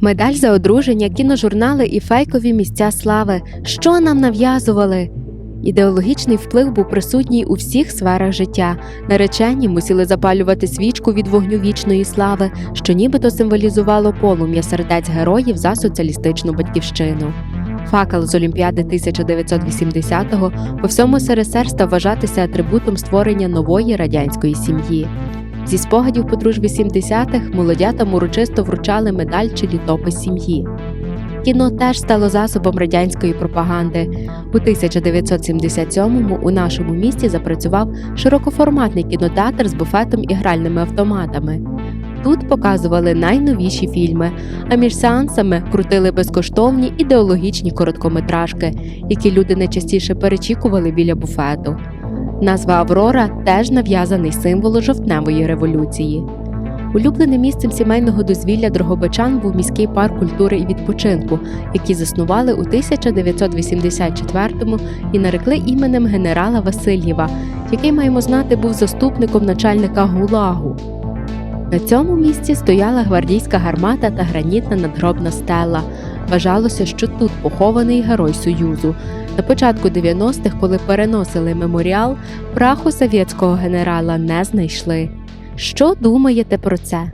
Медаль за одруження, кіножурнали і фейкові місця слави. Що нам нав'язували? Ідеологічний вплив був присутній у всіх сферах життя. Наречені мусили запалювати свічку від вогню вічної слави, що нібито символізувало полум'я сердець героїв за соціалістичну батьківщину. Факел з Олімпіади 1980-го по всьому СРСР став вважатися атрибутом створення нової радянської сім'ї. Зі спогадів по дружбі 70-х молодятам урочисто вручали медаль чи літопис сім'ї. Кіно теж стало засобом радянської пропаганди. У 1977-му у нашому місті запрацював широкоформатний кінотеатр з буфетом і гральними автоматами. Тут показували найновіші фільми, а між сеансами крутили безкоштовні ідеологічні короткометражки, які люди найчастіше перечікували біля буфету. Назва Аврора теж нав'язаний символ жовтневої революції. Улюбленим місцем сімейного дозвілля Дрогобичан був міський парк культури і відпочинку, який заснували у 1984-му і нарекли іменем генерала Васильєва, який маємо знати був заступником начальника ГУЛАГу. На цьому місці стояла гвардійська гармата та гранітна надгробна стела. Вважалося, що тут похований герой Союзу. На початку 90-х, коли переносили меморіал, праху совєтського генерала не знайшли. Що думаєте про це?